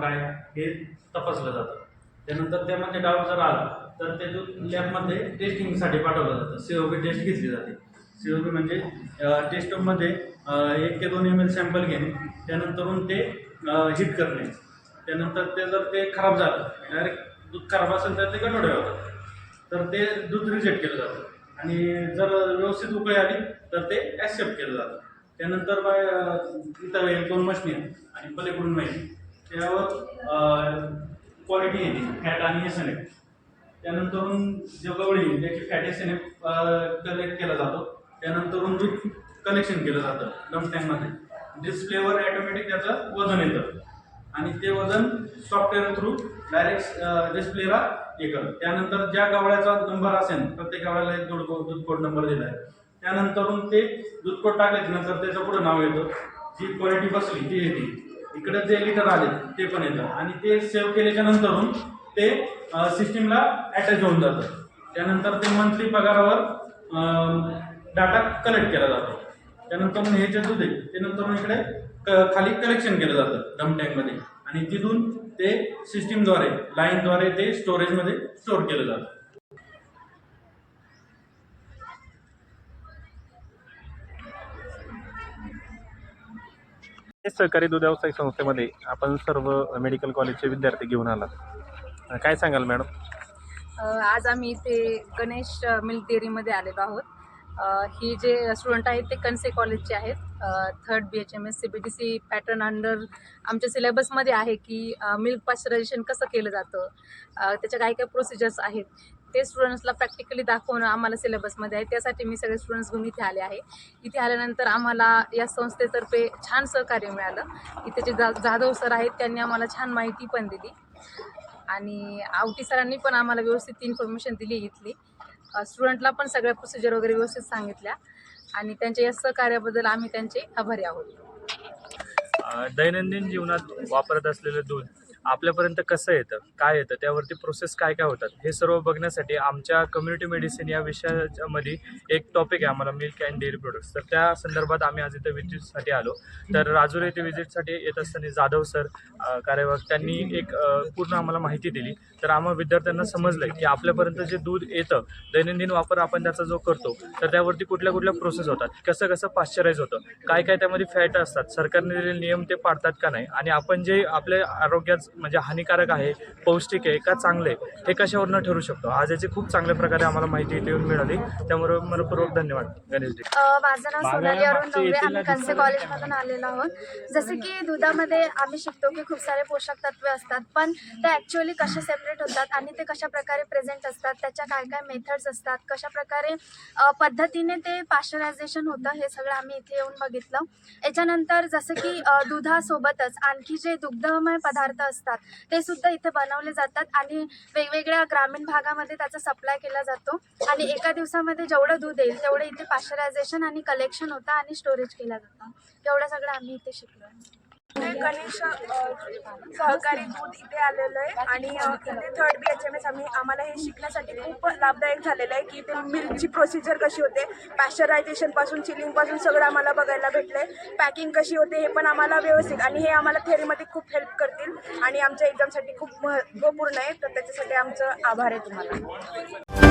काय हे तपासलं जातं. त्यानंतर त्यामध्ये डाऊट जर आला तर ते लॅबमध्ये टेस्टिंगसाठी पाठवलं जातं. सी ओ बी टेस्ट घेतली जाते. सी ओ बी म्हणजे टेस्टमध्ये एक ते दोन एम एल सॅम्पल घेणे. त्यानंतरून ते हिट करणे. त्यानंतर ते जर ते खराब झालं डायरेक्ट दूध खराब असेल तर ते गडोडे होतात तर ते दूध रिजेक्ट केलं जातं. आणि जर व्यवस्थित उकळी आली तर ते ॲक्सेप्ट केलं जातं. त्यानंतर बाय इथं एक दोन मशनी आणि पलीकडून माहिती त्यावर क्वालिटी येते फॅट आणि एस एन एफ त्यानंतरून जे गवळी येईल त्याची fat S N F collect केला जातो. त्यानंतरून दूध कलेक्शन केलं जातं डम टँकमध्ये डिस्प्लेवर ॲटोमॅटिक त्याचं वजन येतं. आणि ते वजन सॉफ्टवेअर थ्रू डायरेक्ट डिस्प्लेला हे करतं. त्यानंतर ज्या गवळ्याचा नंबर असेल प्रत्येक गावळ्याला एक दूध दूध नंबर दिला आहे त्यानंतरून ते दूध टाकल्याच्यानंतर नंतर त्याचं पुढं नाव येतं. जी क्वालिटी बसली ती येते. इकडे जे लिटर आले ते पण येतं. आणि ते सेव्ह केल्याच्या नंतरून ते सिस्टीमला अटॅच होऊन जातं. त्यानंतर ते मंथली पगारावर डाटा कलेक्ट केला जातो. त्यानंतर हे जे दूध आहे ते नंतर इकडे क खाली कलेक्शन केलं जातं डम टँकमध्ये आणि तिथून ते सिस्टीमद्वारे लाईनद्वारे ते स्टोरेजमध्ये स्टोअर केलं जातं. हे सहकारी दूध व्यवसाय संस्थेमध्ये आपण सर्व मेडिकल कॉलेजचे विद्यार्थी घेऊन आलात. काय सांगाल मॅडम आज आम्ही इथे गणेश मिल्क डेअरीमध्ये आलेलो आहोत. ही जे स्टुडंट आहेत ते कन्से कॉलेजचे आहेत. Third B H M S C B T C pattern under आमच्या सिलेबसमध्ये आहे की मिल्क पाश्चरायझेशन कसं केलं जातं त्याच्या काय काय प्रोसिजर्स आहेत ते स्टुडंट्सला प्रॅक्टिकली दाखवणं आम्हाला सिलेबसमध्ये आहे. त्यासाठी मी सगळे स्टुडंट्स घेऊन इथे आले आहे. इथे आल्यानंतर आम्हाला या संस्थेतर्फे छान सहकार्य मिळालं. इथे जे जा जाधव सर आहेत त्यांनी आम्हाला छान माहिती पण दिली. आणि आवटी सरांनी पण आम्हाला व्यवस्थित इन्फॉर्मेशन दिली इथली. स्टुडंटला पण सगळ्या प्रोसिजर वगैरे व्यवस्थित सांगितल्या. आणि त्यांच्या या सहकार्याबद्दल आम्ही त्यांचे आभारी आहोत. दैनंदिन जीवनात वापरत असलेलं दूध आपल्यापर्यंत कसं येतं काय येतं त्यावरती प्रोसेस काय काय होतात हे सर्व बघण्यासाठी आमच्या कम्युनिटी मेडिसिन या विषयामध्ये एक टॉपिक आहे आम्हाला मिल्क अँड डेअरी प्रोडक्ट्स तर त्या संदर्भात आम्ही आज इथं विजिटसाठी आलो. तर राजूर येथे विजिटसाठी येत असताना जाधव सर कार्यवाहक त्यांनी एक पूर्ण आम्हाला माहिती दिली. तर आम्हा विद्यार्थ्यांना समजलं की आपल्यापर्यंत जे दूध येतं दैनंदिन वापर आपण त्याचा जो करतो तर त्यावरती कुठल्या कुठल्या प्रोसेस होतात कसं कसं पाश्चराईज होतं काय काय त्यामध्ये फॅट असतात सरकारने दिलेले नियम ते पाळतात का नाही आणि आपण जे आपल्या आरोग्यात म्हणजे हानिकारक आहे पौष्टिक आहे का चांगलं आहे हे कशावरनं ठरू शकतो? आज याची खूप चांगल्या प्रकारे आम्हाला माहिती इथे येऊन मिळाली. त्यामुळे मनपूर्वक धन्यवाद. गणेश जी अ, माझं नाव सोनाली अरुण डोंगरे. आम्ही कन्से कॉलेजमधून आलेलो आहोत. जसं की दुधामध्ये आम्ही शिकतो की खूप सारे पोषक तत्वे असतात पण ते ॲक्च्युअली कसे सेपरेट होतात आणि ते कशा प्रकारे प्रेझेंट असतात त्याच्या काय काय मेथड्स असतात कशा प्रकारे पद्धतीने ते पाश्चरायझेशन होतं हे सगळं आम्ही इथे येऊन बघितलं. याच्यानंतर जसं की दुधासोबतच आणखी जे दुग्धमय पदार्थ असतात ते सुद्धा इथे बनवले जातात आणि वेगवेगळ्या ग्रामीण भागामध्ये त्याचा सप्लाय केला जातो. आणि एका दिवसामध्ये जेवढं दूध येईल तेवढं इथे पाश्चरायझेशन आणि कलेक्शन होतं आणि स्टोरेज केला जातं. एवढं सगळं आम्ही इथे शिकलो. गणेश सहकारी दूध इथे आलेलं आहे. आणि इथे third B H M S आम्ही आम्हाला हे शिकण्यासाठी खूप लाभदायक झालेलं आहे की इथे मिल्कची प्रोसिजर कशी होते पॅश्चरायझेशनपासून चिलिंगपासून सगळं आम्हाला बघायला भेटलं आहे पॅकिंग कशी होते हे पण आम्हाला व्यवस्थित आणि हे आम्हाला थेरीमध्ये खूप हेल्प करतील. आणि आमच्या एक्झामसाठी खूप महत्त्वपूर्ण आहे तर त्याच्यासाठी आमचं आभार आहे तुम्हाला.